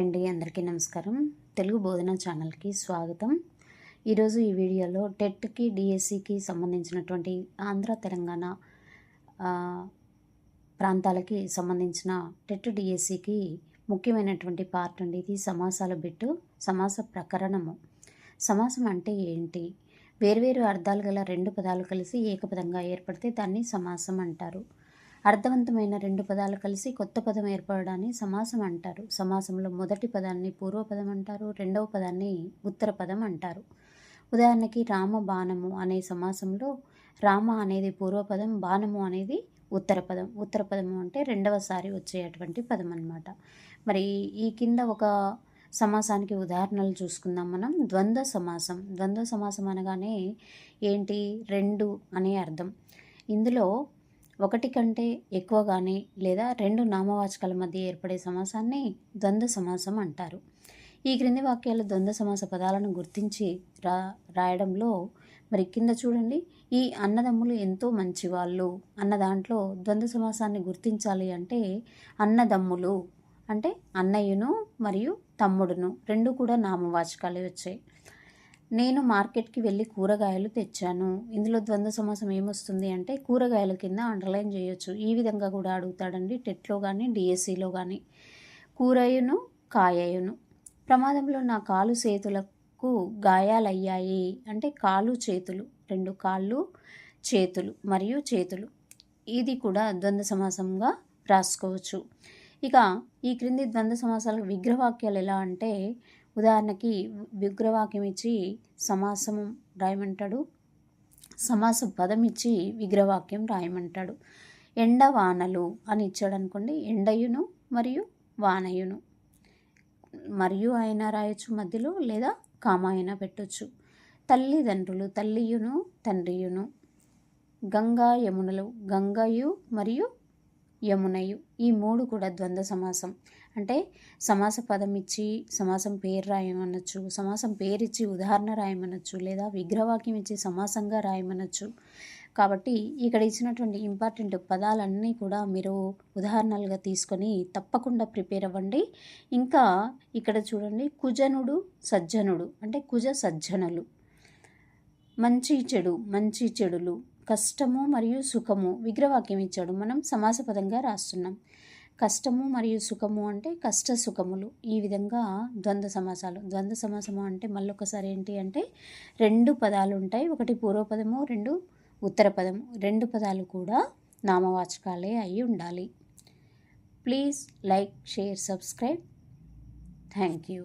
Hi అండి అందరికీ నమస్కారం. తెలుగు బోధన ఛానల్కి స్వాగతం. ఈరోజు ఈ వీడియోలో టెట్కి డిఎస్సికి సంబంధించినటువంటి ఆంధ్ర తెలంగాణ ప్రాంతాలకి సంబంధించిన టెట్ డిఎస్సికి ముఖ్యమైనటువంటి పార్ట్ అండి ఇది సమాసాల బిట్టు సమాస ప్రకరణము. సమాసం అంటే ఏంటి? వేర్వేరు అర్థాలు గల రెండు పదాలు కలిసి ఏకపదంగా ఏర్పడితే దాన్ని సమాసం అంటారు. అర్థవంతమైన రెండు పదాలు కలిసి కొత్త పదం ఏర్పడడాన్ని సమాసం అంటారు. సమాసంలో మొదటి పదాన్ని పూర్వపదం అంటారు రెండవ పదాన్ని ఉత్తర పదం అంటారు. ఉదాహరణకి రామ బాణము అనే సమాసంలో రామ అనేది పూర్వపదం బాణము అనేది ఉత్తర పదం. ఉత్తర పదము అంటే రెండవసారి వచ్చేటువంటి పదం అన్నమాట. మరి ఈ కింద ఒక సమాసానికి ఉదాహరణలు చూసుకుందాం మనం. ద్వంద్వ సమాసం. ద్వంద్వ సమాసం అనగానే ఏంటి? రెండు అనే అర్థం. ఇందులో ఒకటి కంటే ఎక్కువ కానీ లేదా రెండు నామవాచకాల మధ్య ఏర్పడే సమాసాన్ని ద్వంద్వ సమాసం అంటారు. ఈ క్రింది వాక్యాలు ద్వంద్వ సమాస పదాలను గుర్తించి రా రాయడంలో మరి కింద చూడండి. ఈ అన్నదమ్ములు ఎంతో మంచివాళ్ళు. అన్న దాంట్లో ద్వంద్వ సమాసాన్ని గుర్తించాలి అంటే అన్నదమ్ములు అంటే అన్నయ్యను మరియు తమ్ముడును. రెండు కూడా నామవాచకాలే వచ్చాయి. నేను మార్కెట్కి వెళ్ళి కూరగాయలు తెచ్చాను. ఇందులో ద్వంద్వ సమాసం ఏమొస్తుంది అంటే కూరగాయల కింద అండర్లైన్ చేయొచ్చు. ఈ విధంగా కూడా అడుగుతాడండి టెట్లో కానీ డిఎస్సిలో కానీ కూరయును కాయయును. ప్రమాదంలో నా కాలు చేతులకు గాయాలయ్యాయి. అంటే కాలు చేతులు. రెండు కాళ్ళు చేతులు మరియు చేతులు. ఇది కూడా ద్వంద్వ సమాసంగా రాసుకోవచ్చు. ఇక ఈ క్రింది ద్వంద్వ సమాసాలకు విగ్రహవాక్యాలు ఎలా అంటే ఉదాహరణకి విగ్రహవాక్యం ఇచ్చి సమాసం రాయమంటాడు. సమాస పదం ఇచ్చి విగ్రహవాక్యం రాయమంటాడు. ఎండ వానలు అని ఇచ్చాడు అనుకోండి. ఎండయును మరియు వానయును. మరియు ఆయన రాయొచ్చు మధ్యలో లేదా కామ అయినా పెట్టొచ్చు. తల్లిదండ్రులు తల్లియును తండ్రియును. గంగా యమునలు గంగయు మరియు యమునయు. ఈ మూడు కూడా ద్వంద్వ సమాసం. అంటే సమాస పదం ఇచ్చి సమాసం పేరు రాయమనొచ్చు సమాసం పేరు ఇచ్చి ఉదాహరణ రాయమనొచ్చు లేదా విగ్రహవాక్యం ఇచ్చి సమాసంగా రాయమనొచ్చు. కాబట్టి ఇక్కడ ఇచ్చినటువంటి ఇంపార్టెంట్ పదాలన్నీ కూడా మీరు ఉదాహరణలుగా తీసుకొని తప్పకుండా ప్రిపేర్ అవ్వండి. ఇంకా ఇక్కడ చూడండి కుజనుడు సజ్జనుడు అంటే కుజ సజ్జనులు. మంచి చెడు మంచి చెడులు. కష్టము మరియు సుఖము విగ్రహవాక్యం ఇచ్చాడు. మనం సమాసపదంగా రాస్తున్నాం. కష్టము మరియు సుఖము అంటే కష్ట సుఖములు ఈ విధంగా ద్వంద్వ సమాసాలు. ద్వంద్వ సమాసము అంటే మళ్ళొకసారి ఏంటి అంటే రెండు పదాలు ఉంటాయి. ఒకటి పూర్వపదము రెండు ఉత్తర పదము రెండు పదాలు కూడా నామవాచకాలే అయి ఉండాలి. Please like share subscribe. Thank you.